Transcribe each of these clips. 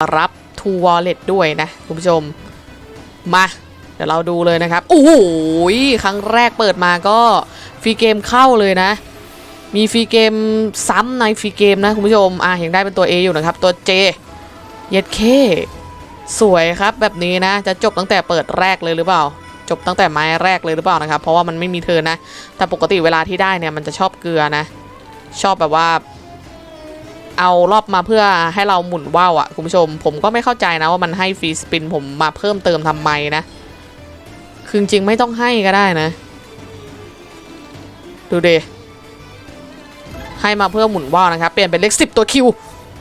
รับ True Wallet ด้วยนะคุณผู้ชม มา เดี๋ยวเราดูเลยนะครับ โอ้โหครั้งแรกเปิดมาก็ฟรีเกมเข้าเลยนะ มีฟรีเกมซ้ำในฟรีเกมนะคุณผู้ชม อะยังได้เป็นตัว A อยู่นะครับ ตัว J เย็ดเคสวยครับแบบนี้นะ จะจบตั้งแต่เปิดแรกเลยหรือเปล่า จบตั้งแต่ไม้แรกเลยหรือเปล่านะครับ เพราะว่ามันไม่มีเธอนะ แต่ปกติเวลาที่ได้เนี่ยมันจะชอบเกลือนะ ชอบแบบว่า เอารอบมาเพื่อให้เราหมุนว่าวอะ่ะคุณผู้ชม ผมก็ไม่เข้าใจนะว่ามันให้ฟรีสปินผมมาเพิ่มเติมทำไมนะ คือจริงไม่ต้องให้ก็ได้นะ ดูเดให้มาเพื่อหมุนว่าวนะครับ เปลี่ยนเป็นเลข10ตัวคิว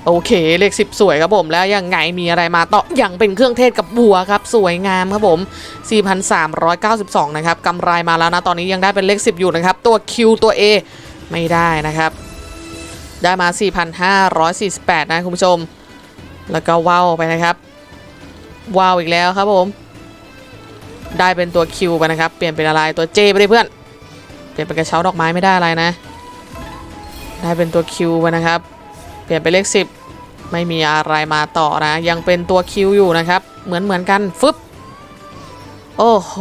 โอเค เลข10สวยครับผมแล้วยังไงมีอะไรมาต่ออย่างเป็นเครื่องเทศกับบัวครับ สวยงามครับผม 4,392 นะครับกำไรมาแล้วนะ ตอนนี้ยังได้เป็นเลข 10 อยู่นะครับ ตัว Q ตัว A ไม่ได้นะครับ ได้มา 4,548 นะคุณผู้ชม แล้วก็ว้าวไปนะครับ ว้าวอีกแล้วครับผม ได้เป็นตัว Q ไปนะครับ เปลี่ยนเป็นอะไรตัว J ไปเลยเพื่อน เปลี่ยนเป็นกระเช้าดอกไม้ไม่ได้อะไรนะ ได้เป็นตัว Q ไปนะครับ เปลี่ยนเป็นเลข 10 ไม่มีอะไรมาต่อนะ ยังเป็นตัว Q อยู่นะครับ เหมือนเหมือนกันฟึบ โอ้โห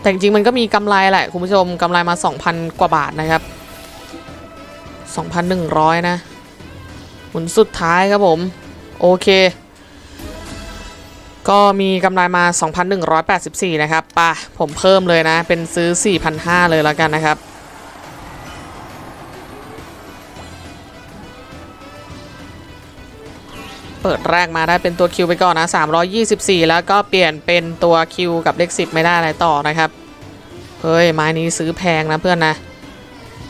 แต่จริงๆมันก็มีกำไรแหละคุณผู้ชมกำไรมา 2,000 กว่าบาทนะครับ 2,100 นะหมุนสุดท้ายครับผม โอเค ก็มีกำไรมา 2,184 นะครับป่ะผมเพิ่มเลยนะ เป็นซื้อ 4,500 เลยแล้วกันนะครับเปิดแรกมาได้เป็นตัวคิวไปก่อนนะ 324 แล้วก็เปลี่ยนเป็นตัวคิวกับเลข10 ไม่ได้อะไรต่อนะครับ เฮ้ย ไม้นี้ซื้อแพงนะเพื่อนนะ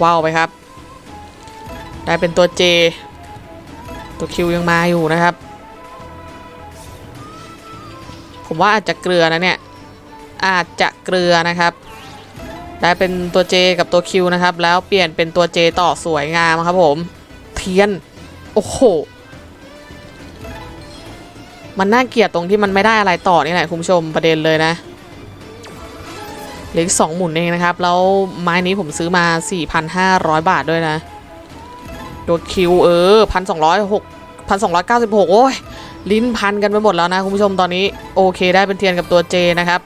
ว้าวไปครับ ได้เป็นตัว J ตัวคิวยังมาอยู่นะครับ ผมว่าอาจจะเกลือนะเนี่ย อาจจะเกลือนะครับ ได้เป็นตัว J กับตัว Q นะครับ แล้วเปลี่ยนเป็นตัว J ต่อสวยงามครับผม เทียน โอ้โห มันน่าเกลียดตรงที่มันไม่ได้อะไรต่อนี่แหละคุณผู้ชมประเด็นเลยนะเหลืออีกสองหมุนเองนะครับ แล้วไม้นี้ผมซื้อมา 4,500 บาทด้วยนะ ตัวคิวเออพันสองร้อยหกพันสองร้อยเก้าสิบหกโอ้ยลิ้นพันกันไปหมดแล้วนะคุณผู้ชมตอนนี้โอเคได้เป็นเทียนกับตัว J นะครับ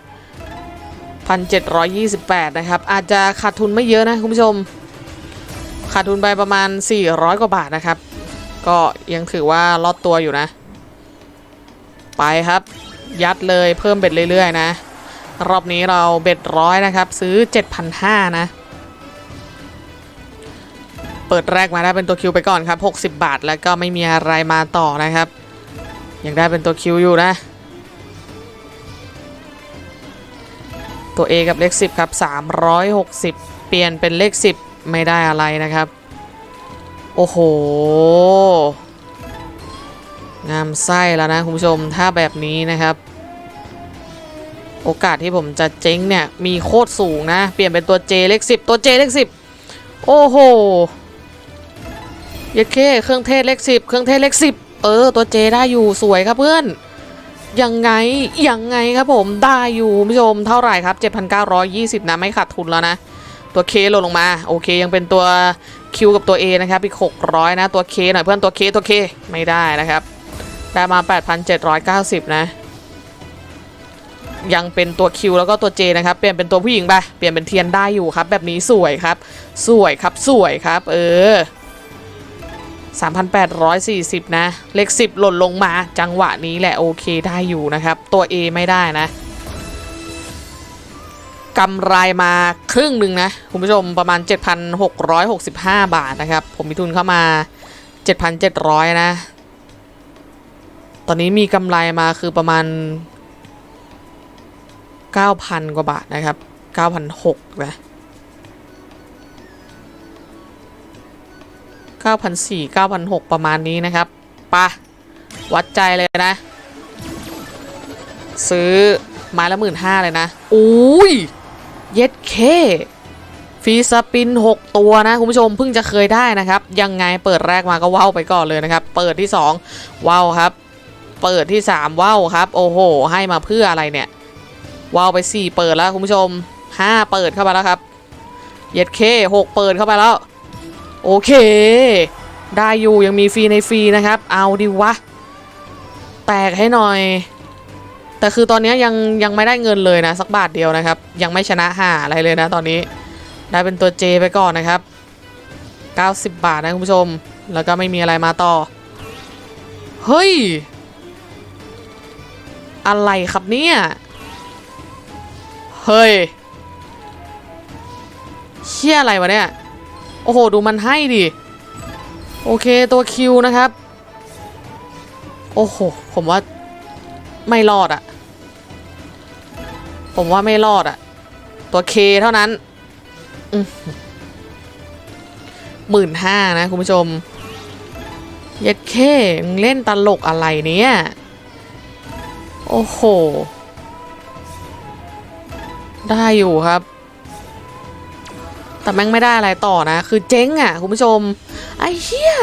พันเจ็ดร้อยยี่สิบแปดนะครับอาจจะขาดทุนไม่เยอะนะคุณผู้ชม ขาดทุนไปประมาณ400กว่าบาทนะครับ ก็ยังถือว่ารอดตัวอยู่นะ ไปครับ ยัดเลยเพิ่มเบ็ดเรื่อยๆนะ รอบนี้เราเบ็ดร้อยนะครับ ซื้อ 7,500นะ เปิดแรกมาได้เป็นตัวคิวไปก่อนครับ 60 บาท แล้วก็ไม่มีอะไรมาต่อนะครับ ยังได้เป็นตัวคิวอยู่นะ ตัว A กับเลข 10 ครับ 360 เปลี่ยนเป็นเลข 10 ไม่ได้อะไรนะครับ โอ้โห งามไส้แล้วนะคุณผู้ชมถ้าแบบนี้นะครับ โอกาสที่ผมจะเจ๊งเนี่ย มีโคตรสูงนะ เปลี่ยนเป็นตัว J เลข 10 ตัว J เลข 10 โอ้โห ยเคเครื่องเทศเลขสิบเครื่องเทศเลขสิบเออ ตัวเจได้อยู่สวยครับเพื่อนยังไงยังไงครับผมได้อยู่ผู้ชมเท่าไหร่ครับ 7,920 นะ ไม่ขาดทุนแล้วนะ ตัวเคลดลงมา โอเค ยังเป็นตัว Q กับตัว A นะครับอีก 600 นะ ตัว K หน่อยเพื่อนตัว K ตัว K ไม่ได้นะครับ ได้มา 8,790 นะ ยังเป็นตัว Q แล้วก็ตัว J นะครับ เปลี่ยนเป็นตัวผู้หญิงไปเปลี่ยนเป็นเทียนได้อยู่ครับ แบบนี้สวยครับ สวยครับสวยครับ เออ 3,840 นะ เลข 10 หล่นลงมาจังหวะนี้แหละโอเคได้อยู่นะครับ ตัว A ไม่ได้นะกำไรมาครึ่งหนึ่งนะ คุณผู้ชมประมาณ 7,665 บาทนะครับ ผมมีทุนเข้ามา 7,700 นะ ตอนนี้มีกำไรมาคือประมาณ 9,000 กว่าบาทนะครับ 9,600นะ 9,400 9,600 ประมาณนี้นะครับปะวัดใจเลยนะ ซื้อไม้ละหมื่นห้าเลยนะ อุ้ย เย็ดเคฟีสปิน 6 ตัวนะ คุณผู้ชมเพิ่งจะเคยได้นะครับ ยังไงเปิดแรกมาก็ว้าวไปก่อนเลยนะครับ เปิดที่ 2 ว้าวครับ เปิดที่ 3 ว้าวครับ โอ้โห ให้มาเพื่ออะไรเนี่ย ว้าวไป 4 เปิดแล้วคุณผู้ชม 5 เปิดเข้ามาแล้วครับ เย็ดเค6เปิดเข้าไปแล้ว โอเค ได้อยู่ยังมีฟรีในฟรีนะครับ เอาดิวะ แตกให้หน่อย แต่คือตอนนี้ยังยังไม่ได้เงินเลยนะ สักบาทเดียวนะครับ ยังไม่ชนะหาอะไรเลยนะตอนนี้ ได้เป็นตัวเจไปก่อนนะครับ 90 บาทนะคุณผู้ชม แล้วก็ไม่มีอะไรมาต่อ เฮ้ย อะไรครับเนี่ย เฮ้ยเชี่ยอะไรวะเนี่ย โอ้โห ดูมันให้ดิ โอเคตัวคิวนะครับ โอ้โห ผมว่าไม่รอดอะผมว่าไม่รอดอะตัวเคเท่านั้นหมื่นห้านะ คุณผู้ชม เย็ดเคมึงเล่นตลกอะไรเนี่ย โอ้โห ได้อยู่ครับ แต่แม่งไม่ได้อะไรต่อนะ คือเจ๊งอะ่ะ คุณผู้ชม ไอ้เหี้ย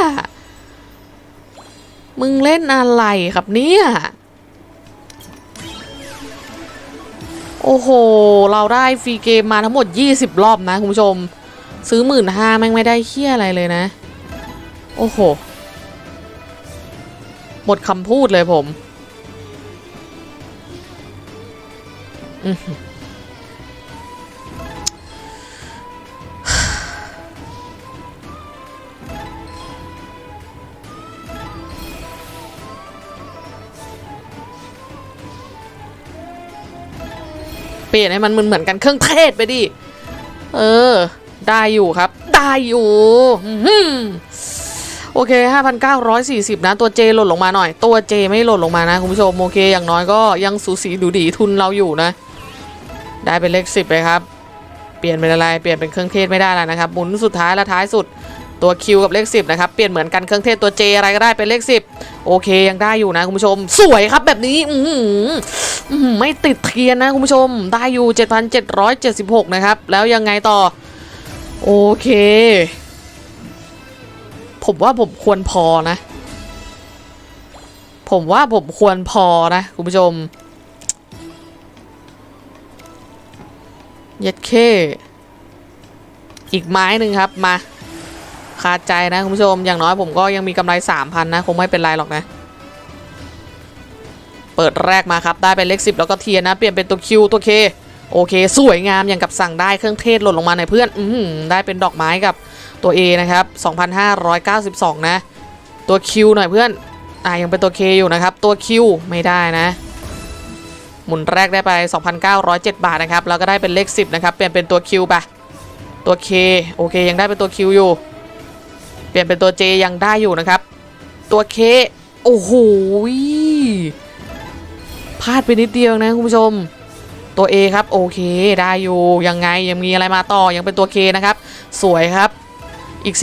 มึงเล่นอะไรครับเนี่ย โอ้โห เราได้ฟรีเกมมาทั้งหมด 20 รอบนะ คุณผู้ชม ซื้อหมื่นห้าแม่งไม่ได้เหี้ยอะไรเลยนะ โอ้โห หมดคำพูดเลยผม อือ เปลี่ยนให้มันเหมือนเหมือนกันเครื่องเทศไปดิ เออ ได้อยู่ครับ ได้อยู่อื้อหือโอเค 5,940 นะ ตัวเจหล่นลงมาหน่อย ตัวเจไม่หล่นลงมานะ คุณผู้ชม โอเค อย่างน้อยก็ยังสูสีดูดีทุนเราอยู่นะ ได้เป็นเลข10ไปครับ เปลี่ยนเป็นอะไร เปลี่ยนเป็นเครื่องเทศไม่ได้แล้วนะครับหมุนสุดท้ายและท้ายสุด ตัวคิวกับเลข10นะครับ เปลี่ยนเหมือนกันเครื่องเทศตัวเจอะไรก็ได้เป็นเลข10 โอเคยังได้อยู่นะคุณผู้ชม สวยครับแบบนี้ อืมไม่ติดเทียนนะคุณผู้ชม ได้อยู่ 7,776 นะครับ แล้วยังไงต่อ โอเค ผมว่าผมควรพอนะ ผมว่าผมควรพอนะคุณผู้ชม เย็ดเค อีกไม้หนึ่งครับมา คาดใจนะคุณผู้ชมอย่างน้อยผมก็ยังมีกำไร 3,000 นะ คงไม่เป็นไรหรอกนะ เปิดแรกมาครับ ได้เป็นเลข10 แล้วก็เทียนนะ เปลี่ยนเป็นตัวคิวตัวเคโอเค สวยงามอย่างกับสั่งได้เครื่องเทศหล่นลงมาในอยเพื่อนอืได้เป็นดอกไม้กับตัว A นะครับ 2,592 นะ ตัวคิวหน่อยเพื่อนอ่ายังเป็นตัวเคอยู่นะครับ ตัวคิวไม่ได้นะหมุนแรกได้ไป 2,907 บาทนะครับ แล้วก็ได้เป็นเลข 10 นะครับ เปลี่ยนเป็นตัวคิวไป ตัวเคโอเค ยังได้เป็นตัวคิวอยู่ ลี่ยนเป็นตัว J ยังได้อยู่นะครับ ตัวเคโอ้โหพลาดไปนิดเดียวนะคุณผู้ชม ตัว A ครับโอเคได้อยู่ยังไงยังมีอะไรมาต่อยังเป็นตัว K นะครับ สวยครับอีก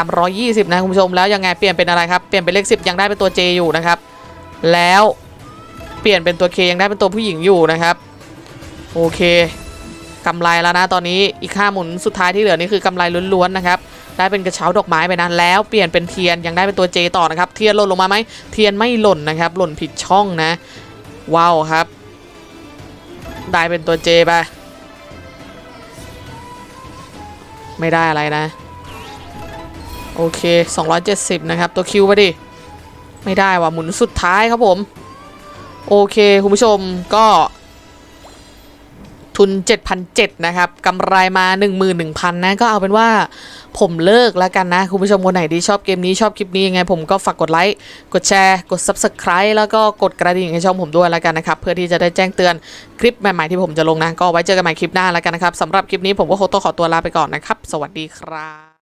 4,320 นะคุณผู้ชมแล้วยังไงเปลี่ยนเป็นอะไรครับเปลี่ยนเป็นเลข 10 ยังได้เป็นตัว J อยู่นะครับ แล้วเปลี่ยนเป็นตัว K ยังได้เป็นตัวผู้หญิงอยู่นะครับ โอเคกำไรแล้วนะตอนนี้อีกค่าหมุนสุดท้ายที่เหลือนี่คือกำไรล้วนๆนะครับ ได้เป็นกระเช้าดอกไม้ไปนะแล้วเปลี่ยนเป็นเทียนยังได้เป็นตัว J ต่อนะครับเทียนหล่นลงมาไหมเทียนไม่หล่นนะครับหล่นผิดช่องนะว้าวครับ ได้เป็นตัว J ไปไม่ได้อะไรนะ โอเค 270 นะครับ ตัวคิวไปดิ ไม่ได้ว่ะหมุนสุดท้ายครับผม โอเค คุณผู้ชมก็ ทุน 7,700นะครับกำไรมา 11,000นะก็เอาเป็นว่าผมเลิกแล้วกันนะ คุณผู้ชมคนไหนที่ชอบเกมนี้ชอบคลิปนี้ยังไง ผมก็ฝากกดไลค์ กดแชร์ กด Subscribe แล้วก็กดกระดิ่งให้ช่องผมด้วยแล้วกันนะครับ เพื่อที่จะได้แจ้งเตือนคลิปใหม่ๆที่ผมจะลงนะ ก็ไว้เจอกันใหม่คลิปหน้าแล้วกันนะครับสำหรับคลิปนี้ผมก็คงต้องขอตัวลาไปก่อนนะครับ สวัสดีครับ